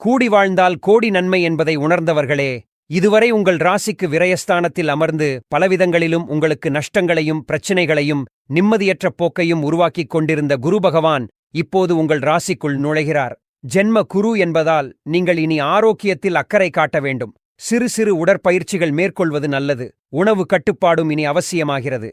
கூடி வாழ்ந்தால் கோடி நன்மை என்பதை உணர்ந்தவர்களே இதுவரை உங்கள் ராசிக்கு விரயஸ்தானத்தில் அமர்ந்து பலவிதங்களிலும் உங்களுக்கு நஷ்டங்களையும் பிரச்சினைகளையும் நிம்மதியற்ற போக்கையும் உருவாக்கிக் கொண்டிருந்த குரு பகவான் இப்போது உங்கள் ராசிக்குள் நுழைகிறார். ஜென்ம குரு என்பதால் நீங்கள் இனி ஆரோக்கியத்தில் அக்கறை காட்ட வேண்டும். சிறு சிறு உடற்பயிற்சிகள் மேற்கொள்வது நல்லது. உணவு கட்டுப்பாடும் இனி அவசியமாகிறது.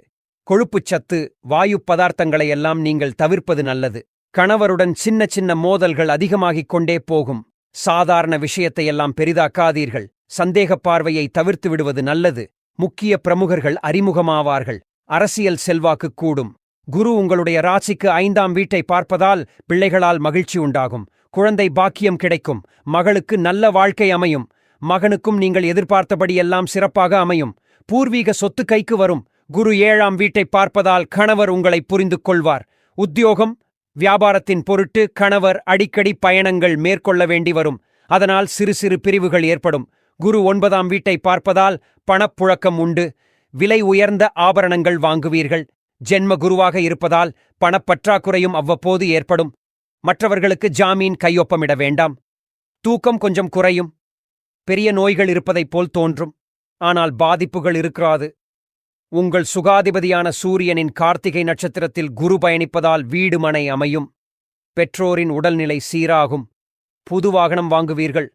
கொழுப்புச் சத்து வாயு பதார்த்தங்களை எல்லாம் நீங்கள் தவிர்ப்பது நல்லது. கணவருடன் சின்ன சின்ன மோதல்கள் அதிகமாகிக் கொண்டே போகும். சாதாரண விஷயத்தையெல்லாம் பெரிதாக்காதீர்கள். சந்தேகப் பார்வையை தவிர்த்து விடுவது நல்லது. முக்கிய பிரமுகர்கள் அறிமுகமாவார்கள். அரசியல் செல்வாக்கு கூடும். குரு உங்களுடைய ராசிக்கு ஐந்தாம் வீட்டை பார்ப்பதால் பிள்ளைகளால் மகிழ்ச்சி உண்டாகும். குழந்தை பாக்கியம் கிடைக்கும். மகளுக்கு நல்ல வாழ்க்கை அமையும். மகனுக்கும் நீங்கள் எதிர்பார்த்தபடியெல்லாம் சிறப்பாக அமையும். பூர்வீக சொத்து கைக்கு வரும். குரு ஏழாம் வீட்டை பார்ப்பதால் கணவர் உங்களை புரிந்து கொள்வார் உத்தியோகம் வியாபாரத்தின் பொருட்டு கணவர் அடிக்கடி பயணங்கள் மேற்கொள்ள வேண்டி வரும். அதனால் சிறு சிறு பிரிவுகள் ஏற்படும். குரு ஒன்பதாம் வீட்டை பார்ப்பதால் பணப்புழக்கம் உண்டு. விலை உயர்ந்த ஆபரணங்கள் வாங்குவீர்கள். ஜென்ம குருவாக இருப்பதால் பணப்பற்றாக்குறையும் அவ்வப்போது ஏற்படும். மற்றவர்களுக்கு ஜாமீன் கையொப்பமிட வேண்டாம். தூக்கம் கொஞ்சம் குறையும். பெரிய நோய்கள் இருப்பதைப் போல் தோன்றும். ஆனால் பாதிப்புகள் இருக்கிறாது. உங்கள் சுகாதிபதியான சூரியனின் கார்த்திகை நட்சத்திரத்தில் குரு பயணிப்பதால் வீடு மனை அமையும். பெற்றோரின் உடல்நிலை சீராகும். புது வாகனம் வாங்குவீர்கள்.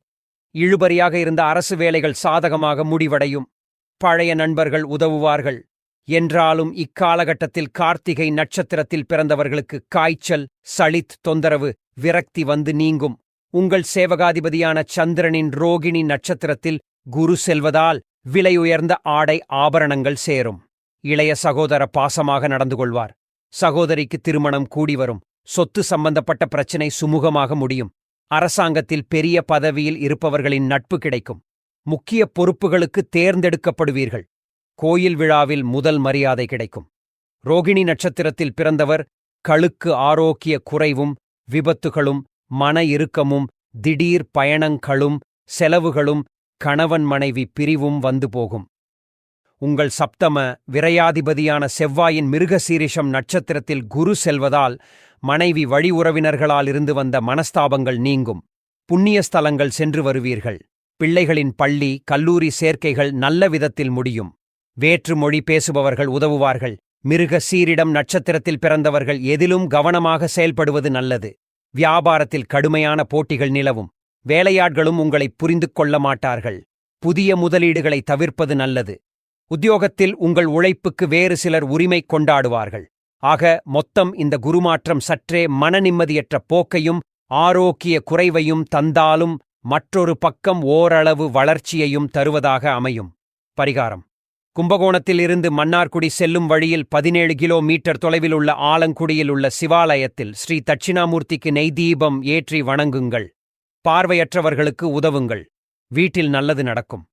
இழுபறியாக இருந்த அரசு வேலைகள் சாதகமாக முடிவடையும். பழைய நண்பர்கள் உதவுவார்கள். என்றாலும் இக்காலகட்டத்தில் கார்த்திகை நட்சத்திரத்தில் பிறந்தவர்களுக்கு காய்ச்சல் சளித் தொந்தரவு விரக்தி வந்து நீங்கும். உங்கள் சேவகாதிபதியான சந்திரனின் ரோகிணி நட்சத்திரத்தில் குரு செல்வதால் விலையுயர்ந்த ஆடை ஆபரணங்கள் சேரும். இளைய சகோதர பாசமாக நடந்து கொள்வார். சகோதரிக்கு திருமணம் கூடி வரும். சொத்து சம்பந்தப்பட்ட பிரச்சினை சுமூகமாக முடியும். அரசாங்கத்தில் பெரிய பதவியில் இருப்பவர்களின் நட்பு கிடைக்கும். முக்கிய பொறுப்புகளுக்கு தேர்ந்தெடுக்கப்படுவீர்கள். கோயில் விழாவில் முதல் மரியாதை கிடைக்கும். ரோகிணி நட்சத்திரத்தில் பிறந்தவர் கழுக்கு ஆரோக்கிய குறைவும் விபத்துகளும் மன இறுக்கமும் திடீர் பயணங்களும் செலவுகளும் கணவன் மனைவி பிரிவும் வந்து போகும். உங்கள் சப்தம விரையாதிபதியான செவ்வாயின் மிருகசீரிஷம் நட்சத்திரத்தில் குரு செல்வதால் மனைவி வழி உறவினர்களால் இருந்து வந்த மனஸ்தாபங்கள் நீங்கும். புண்ணிய ஸ்தலங்கள் சென்று வருவீர்கள். பிள்ளைகளின் பள்ளி கல்லூரி சேர்க்கைகள் நல்ல விதத்தில் முடியும். வேற்று மொழி பேசுபவர்கள் உதவுவார்கள். மிருக சீரிடம் நட்சத்திரத்தில் பிறந்தவர்கள் எதிலும் கவனமாக செயல்படுவது நல்லது. வியாபாரத்தில் கடுமையான போட்டிகள் நிலவும். வேலையாட்களும் உங்களை புரிந்து கொள்ள மாட்டார்கள். புதிய முதலீடுகளை தவிர்ப்பது நல்லது. உத்தியோகத்தில் உங்கள் உழைப்புக்கு வேறு சிலர் உரிமை கொண்டாடுவார்கள். ஆக மொத்தம் இந்த குருமாற்றம் சற்றே மனநிம்மதியற்ற போக்கையும் ஆரோக்கிய குறைவையும் தந்தாலும் மற்றொரு பக்கம் ஓரளவு வளர்ச்சியையும் தருவதாக அமையும். பரிகாரம். கும்பகோணத்தில் இருந்து மன்னார்குடி செல்லும் வழியில் பதினேழு கிலோமீட்டர் தொலைவில் உள்ள ஆலங்குடியில் உள்ள சிவாலயத்தில் ஸ்ரீ தட்சிணாமூர்த்திக்கு நெய்தீபம் ஏற்றி வணங்குங்கள். பார்வையற்றவர்களுக்கு உதவுங்கள். வீட்டில் நல்லது நடக்கும்.